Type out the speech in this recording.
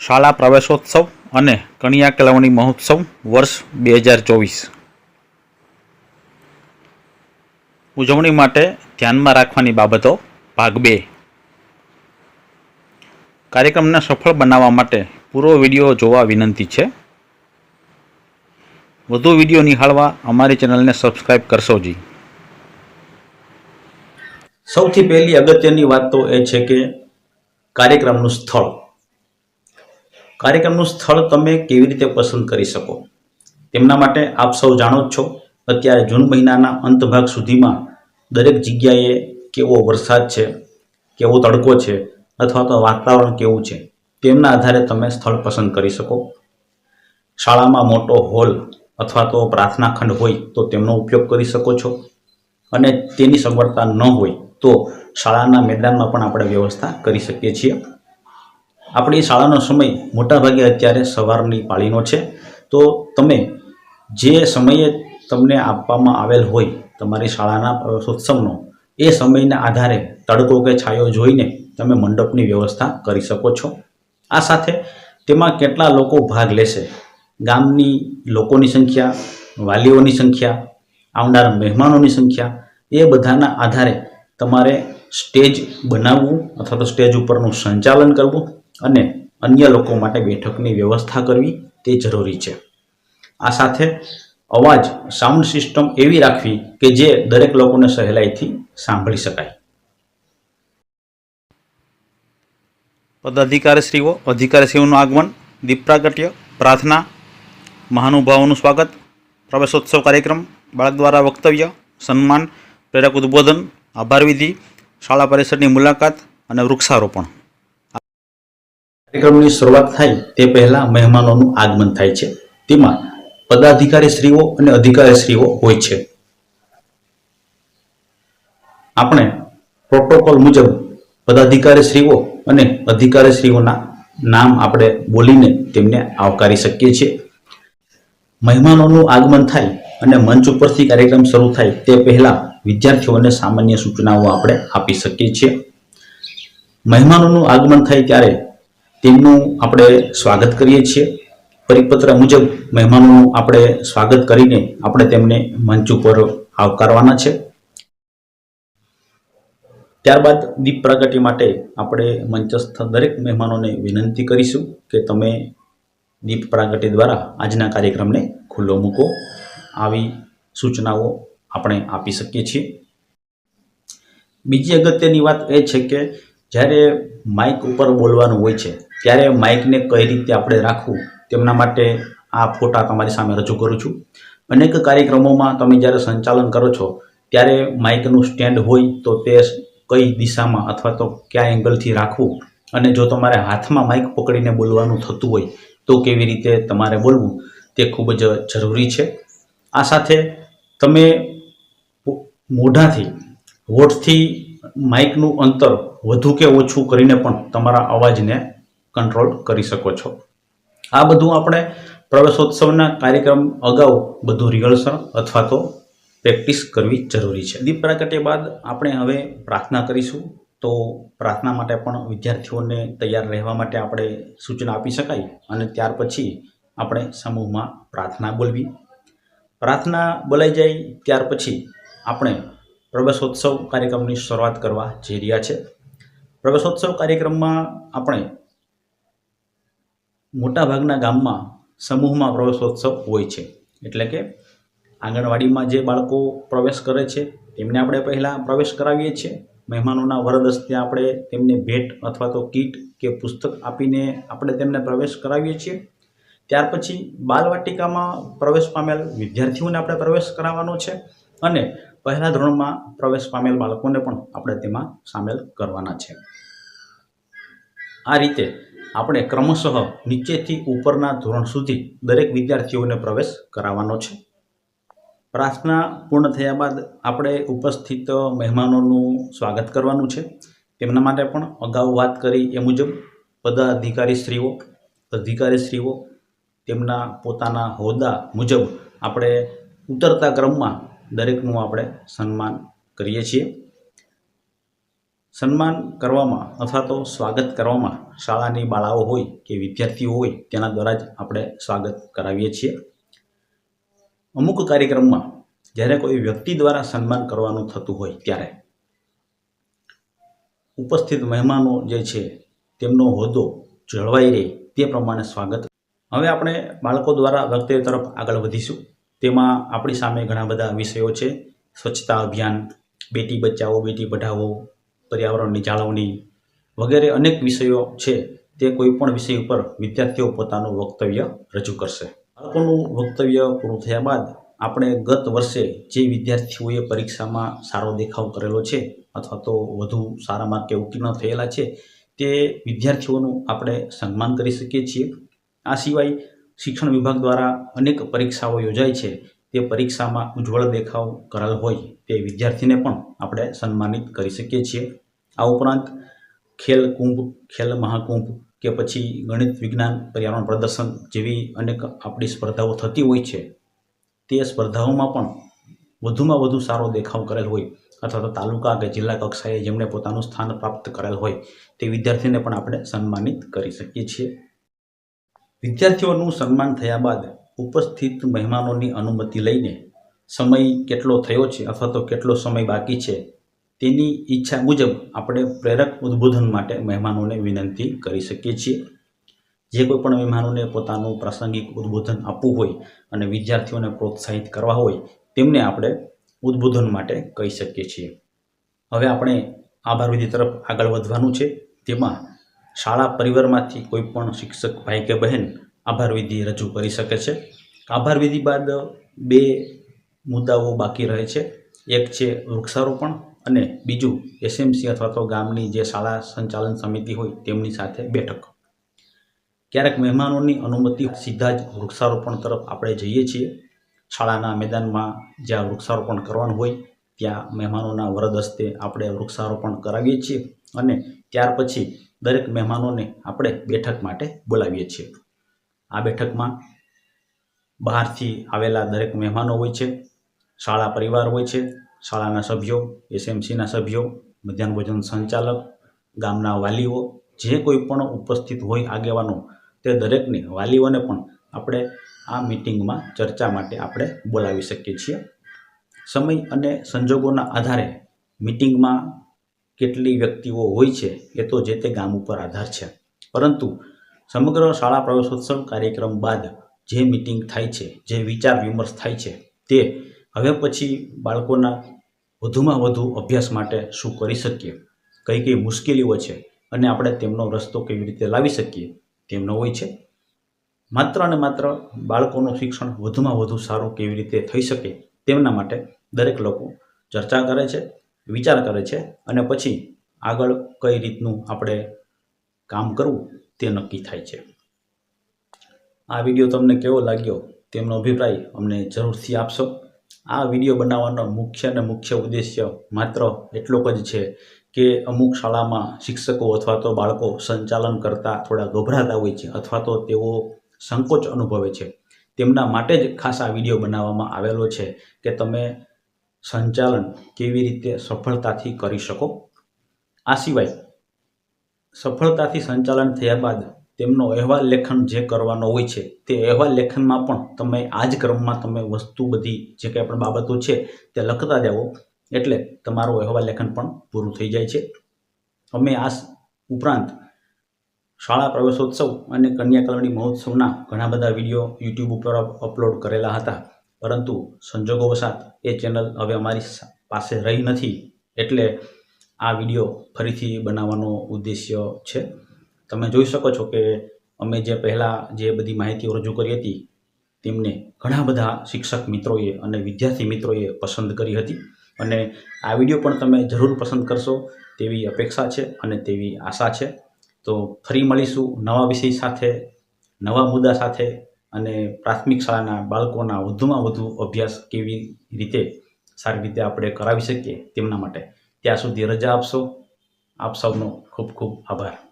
શાળા પ્રવેશોત્સવ અને કન્યા કેળવણી મહોત્સવ વર્ષ બે હજાર ચોવીસ. ઉજવણી માટે ધ્યાનમાં રાખવાની બાબતો ભાગ બે. કાર્યક્રમને સફળ બનાવવા માટે પૂરો વીડિયો જોવા વિનંતી છે. વધુ વીડિયો નિહાળવા અમારી ચેનલને સબસ્ક્રાઈબ કરશો જી. સૌથી પહેલી અગત્યની વાત તો એ છે કે કાર્યક્રમનું સ્થળ. કાર્યક્રમનું સ્થળ તમે કેવી રીતે પસંદ કરી શકો? તેમના માટે આપ સૌ જાણો જ છો, અત્યારે જૂન મહિનાના અંત ભાગ સુધીમાં દરેક જગ્યાએ કેવો વરસાદ છે, કેવો તડકો છે, અથવા તો વાતાવરણ કેવું છે, તેમના આધારે તમે સ્થળ પસંદ કરી શકો. શાળામાં મોટો હોલ અથવા તો પ્રાર્થના ખંડ હોય તો તેમનો ઉપયોગ કરી શકો છો. અને તેની સગવડતા ન હોય તો શાળાના મેદાનમાં પણ આપણે વ્યવસ્થા કરી શકીએ છીએ. આપણી શાળાનો સમય મોટાભાગે અત્યારે સવારની પાળીનો છે. તો તમે જે સમયે તમને આપવામાં આવેલ હોય તમારી શાળાના પ્રવેશોત્સવનો એ સમયના આધારે તડકો કે છાયો જોઈને તમે મંડપની વ્યવસ્થા કરી શકો છો. આ સાથે તેમાં કેટલા લોકો ભાગ લેશે? ગામની લોકોની સંખ્યા, વાલીઓની સંખ્યા, આવનાર મહેમાનોની સંખ્યા, એ બધાના આધારે તમારે સ્ટેજ બનાવવું અથવા તો સ્ટેજ ઉપરનું સંચાલન કરવું અને અન્ય લોકો માટે બેઠકની વ્યવસ્થા કરવી તે જરૂરી છે. આ સાથે અવાજ, સાઉન્ડ સિસ્ટમ એવી રાખવી કે જે દરેક લોકોને સહેલાઈથી સાંભળી શકાય. પદાધિકારીશ્રીઓ, અધિકારીશ્રીઓનું આગમન દીપ પ્રાગટ્ય પ્રાર્થના, મહાનુભાવોનું સ્વાગત, પ્રવેશોત્સવ કાર્યક્રમ, બાળક દ્વારા વક્તવ્ય, સન્માન, પ્રેરક ઉદ્બોધન, આભાર વિધિ, શાળા પરિષદની મુલાકાત અને વૃક્ષારોપણ. કાર્યક્રમની શરૂઆત થાય તે પહેલા મહેમાનોનું આગમન થાય છે. તેમાં પદાધિકારી શ્રીઓ અને અધિકારી શ્રીઓ હોય છે. આપણે પ્રોટોકોલ મુજબ પદાધિકારી શ્રીઓ અને અધિકારી શ્રીઓના નામ આપણે બોલીને તેમને આવકારી શકીએ છીએ. મહેમાનોનું આગમન થાય અને મંચ ઉપરથી કાર્યક્રમ શરૂ થાય તે પહેલા વિદ્યાર્થીઓને સામાન્ય સૂચનાઓ આપણે આપી શકીએ છીએ. મહેમાનોનું આગમન થાય ત્યારે તેમનું આપણે સ્વાગત કરીએ છીએ. પરિપત્ર મુજબ મહેમાનોનું આપણે સ્વાગત કરીને આપણે તેમને મંચ ઉપર આવકારવાના છે. ત્યારબાદ દીપ પ્રગતિ માટે આપણે મંચસ્થ દરેક મહેમાનોને વિનંતી કરીશું કે તમે દીપ પ્રાગટ્ય દ્વારા આજના કાર્યક્રમને ખુલ્લો મૂકો. આવી સૂચનાઓ આપણે આપી શકીએ છીએ. બીજી અગત્યની વાત એ છે કે જ્યારે માઇક ઉપર બોલવાનું હોય છે ત્યારે માઇકને કઈ રીતે આપણે રાખવું તેમના માટે આ ફોટા તમારી સામે રજૂ કરું છું. અનેક કાર્યક્રમોમાં તમે જ્યારે સંચાલન કરો છો, ત્યારે માઇકનું સ્ટેન્ડ હોય તો તે કઈ દિશામાં અથવા તો કયા એંગલથી રાખવું અને જો તમારે હાથમાં માઇક પકડીને બોલવાનું થતું હોય તો કેવી રીતે તમારે બોલવું તે ખૂબ જ જરૂરી છે. આ સાથે તમે મોઢાથી, હોઠથી માઇકનું અંતર વધુ કે ઓછું કરીને પણ તમારા અવાજને કંટ્રોલ કરી શકો છો. આ બધું આપણે પ્રવેશોત્સવના કાર્યક્રમ અગાઉ બધું રિહર્સલ અથવા તો પ્રેક્ટિસ કરવી જરૂરી છે. દીપ પ્રાગટ્ય બાદ આપણે હવે પ્રાર્થના કરીશું. તો પ્રાર્થના માટે પણ વિદ્યાર્થીઓને તૈયાર રહેવા માટે આપણે સૂચના આપી શકાય અને ત્યાર પછી આપણે સમૂહમાં પ્રાર્થના બોલવી. પ્રાર્થના બોલાઈ જાય ત્યાર પછી આપણે પ્રવેશોત્સવ કાર્યક્રમની શરૂઆત કરવા જઈ રહ્યા છે. પ્રવેશોત્સવ કાર્યક્રમમાં આપણે મોટાભાગના ગામમાં સમૂહમાં પ્રવેશોત્સવ હોય છે. એટલે કે આંગણવાડીમાં જે બાળકો પ્રવેશ કરે છે, તેમને આપણે પહેલાં પ્રવેશ કરાવીએ છીએ. મહેમાનોના વરદસ્તે આપણે તેમને ભેટ અથવા તો કીટ કે પુસ્તક આપીને આપણે તેમને પ્રવેશ કરાવીએ છીએ. ત્યાર પછી બાલવાટિકામાં પ્રવેશ પામેલ વિદ્યાર્થીઓને આપણે પ્રવેશ કરાવવાનો છે અને પહેલા ધોરણમાં પ્રવેશ પામેલ બાળકોને પણ આપણે તેમાં સામેલ કરવાના છે. આ રીતે આપણે ક્રમશઃ નીચેથી ઉપરના ધોરણ સુધી દરેક વિદ્યાર્થીઓને પ્રવેશ કરાવવાનો છે. પ્રાર્થના પૂર્ણ થયા બાદ આપણે ઉપસ્થિત મહેમાનોનું સ્વાગત કરવાનું છે. તેમના માટે પણ અગાઉ વાત કરી એ મુજબ પદાધિકારીશ્રીઓ, અધિકારીશ્રીઓ, તેમના પોતાના હોદ્દા મુજબ આપણે ઉતરતા ક્રમમાં દરેકનું આપણે સન્માન કરીએ છીએ. સન્માન કરવામાં અથવા તો સ્વાગત કરવામાં શાળાની બાળાઓ હોય કે વિદ્યાર્થીઓ હોય તેના દ્વારા જ આપણે સ્વાગત કરાવીએ છીએ. અમુક કાર્યક્રમમાં જ્યારે કોઈ વ્યક્તિ દ્વારા સન્માન કરવાનું થતું હોય ત્યારે ઉપસ્થિત મહેમાનો જે છે તેમનો હોદ્દો જળવાઈ રહે તે પ્રમાણે સ્વાગત. હવે આપણે બાળકો દ્વારા વક્તવ્ય તરફ આગળ વધીશું. તેમાં આપણી સામે ઘણા બધા વિષયો છે. સ્વચ્છતા અભિયાન, બેટી બચાવો, બેટી પઢાવો પર્યાવરણની જાળવણી વગેરે અનેક વિષયો છે, તે કોઈ પણ વિષય ઉપર વિદ્યાર્થીઓ પોતાનું વક્તવ્ય રજૂ કરશે. બાળકોનું વક્તવ્ય પૂરું થયા બાદ આપણે ગત વર્ષે જે વિદ્યાર્થીઓએ પરીક્ષામાં સારો દેખાવ કરેલો છે અથવા તો વધુ સારા માર્કે ઉત્તીર્ણ થયેલા છે, તે વિદ્યાર્થીઓનું આપણે સન્માન કરી શકીએ છીએ. આ સિવાય શિક્ષણ વિભાગ દ્વારા અનેક પરીક્ષાઓ યોજાય છે તે પરીક્ષામાં ઉજ્જવળ દેખાવ કરેલ હોય તે વિદ્યાર્થીને પણ આપણે સન્માનિત કરી શકીએ છીએ. આ ઉપરાંત ખેલ કુંભ, ખેલ મહાકુંભ કે પછી ગણિત વિજ્ઞાન પર્યાવરણ પ્રદર્શન જેવી અનેક આપણી સ્પર્ધાઓ થતી હોય છે. તે સ્પર્ધાઓમાં પણ વધુમાં વધુ સારો દેખાવ કરેલ હોય અથવા તો તાલુકા કે જિલ્લા કક્ષાએ જેમણે પોતાનું સ્થાન પ્રાપ્ત કરેલ હોય તે વિદ્યાર્થીને પણ આપણે સન્માનિત કરી શકીએ છીએ. વિદ્યાર્થીઓનું સન્માન થયા બાદ ઉપસ્થિત મહેમાનોની અનુમતિ લઈને સમય કેટલો થયો છે અથવા તો કેટલો સમય બાકી છે તેની ઈચ્છા મુજબ આપણે પ્રેરક ઉદ્બોધન માટે મહેમાનોને વિનંતી કરી શકીએ છીએ. જે કોઈ પણ મહેમાનોને પોતાનું પ્રાસંગિક ઉદ્બોધન આપવું હોય અને વિદ્યાર્થીઓને પ્રોત્સાહિત કરવા હોય તેમને આપણે ઉદ્બોધન માટે કહી શકીએ છીએ. હવે આપણે આભાર વિધિ તરફ આગળ વધવાનું છે. તેમાં શાળા પરિવારમાંથી કોઈ પણ શિક્ષક ભાઈ કે બહેન આભાર વિધિ રજૂ કરી શકે છે. આભાર વિધિ બાદ બે મુદ્દાઓ બાકી રહે છે. એક છે વૃક્ષારોપણ અને બીજું એસએમસી અથવા તો ગામની જે શાળા સંચાલન સમિતિ હોય તેમની સાથે બેઠક. ક્યારેક મહેમાનોની અનુમતિ સીધા જ વૃક્ષારોપણ તરફ આપણે જઈએ છીએ. શાળાના મેદાનમાં જ્યાં વૃક્ષારોપણ કરવાનું હોય, ત્યાં મહેમાનોના વરદ હસ્તે આપણે વૃક્ષારોપણ કરાવીએ છીએ અને ત્યાર પછી દરેક મહેમાનોને આપણે બેઠક માટે બોલાવીએ છીએ. આ બેઠકમાં બહારથી આવેલા દરેક મહેમાનો હોય છે, શાળા પરિવાર હોય છે, શાળાના સભ્યો, એસએમસીના સભ્યો, મધ્યાહન ભોજન સંચાલક, ગામના વાલીઓ, જે કોઈ પણ ઉપસ્થિત હોય આગેવાનો, તે દરેકને વાલીઓને પણ આપણે આ મિટિંગમાં ચર્ચા માટે આપણે બોલાવી શકીએ છીએ. સમય અને સંજોગોના આધારે મિટિંગમાં કેટલી વ્યક્તિઓ હોય છે, એ તો જે તે ગામ ઉપર આધાર છે. પરંતુ સમગ્ર શાળા પ્રવેશોત્સવ કાર્યક્રમ બાદ જે મિટિંગ થાય છે, જે વિચાર વિમર્શ થાય છે, તે હવે પછી બાળકોના વધુમાં વધુ અભ્યાસ માટે શું કરી શકીએ? કઈ કઈ મુશ્કેલીઓ છે અને આપણે તેમનો રસ્તો કેવી રીતે લાવી શકીએ? તેમનો હોય છે. માત્ર અને માત્ર બાળકોનું શિક્ષણ વધુમાં વધુ સારું કેવી રીતે થઈ શકે તેમના માટે દરેક લોકો ચર્ચા કરે છે, વિચાર કરે છે અને પછી આગળ કઈ રીતનું આપણે કામ કરવું તે નક્કી થાય છે. આ વીડિયો તમને કેવો લાગ્યો તેમનો અભિપ્રાય અમને જરૂરથી આપશો. આ વીડિયો બનાવવાનો મુખ્ય અને મુખ્ય ઉદ્દેશ્ય માત્ર એટલો જ છે કે અમુક શાળામાં શિક્ષકો અથવા તો બાળકો સંચાલન કરતાં થોડા ગભરાતા હોય છે અથવા તો તેઓ સંકોચ અનુભવે છે. તેમના માટે જ ખાસ આ વીડિયો બનાવવામાં આવેલો છે કે તમે સંચાલન કેવી રીતે સફળતાથી કરી શકો. આ સિવાય સફળતાથી સંચાલન થયા બાદ તેમનો અહેવાલ લેખન જે કરવાનો હોય છે, તે અહેવાલ લેખનમાં પણ તમે આ જ ક્રમમાં તમે વસ્તુ બધી જે કંઈ પણ બાબતો છે, તે લખતા જાઓ. એટલે તમારું અહેવાલ લેખન પણ પૂરું થઈ જાય છે. અમે આ ઉપરાંત શાળા પ્રવેશોત્સવ અને કન્યાકલણી મહોત્સવના ઘણા બધા વીડિયો યુટ્યુબ ઉપર અપલોડ કરેલા હતા. પરંતુ સંજોગોવશાત એ ચેનલ હવે અમારી પાસે રહી નથી. એટલે આ વીડિયો ફરીથી બનાવવાનો ઉદ્દેશ્ય છે. તમે જોઈ શકો છો કે અમે જે પહેલાં જે બધી માહિતીઓ રજૂ કરી હતી, તેમને ઘણા બધા શિક્ષક મિત્રોએ અને વિદ્યાર્થી મિત્રોએ પસંદ કરી હતી. અને આ વીડિયો પણ તમે જરૂર પસંદ કરશો તેવી અપેક્ષા છે અને તેવી આશા છે. તો ફરી મળીશું નવા વિષય સાથે, નવા મુદ્દા સાથે અને પ્રાથમિક શાળાના બાળકોના વધુમાં વધુ અભ્યાસ કેવી રીતે સારી રીતે આપણે કરાવી શકીએ તેમના માટે. ત્યાં સુધી રજા આપશો. આપ સૌનો ખૂબ ખૂબ આભાર.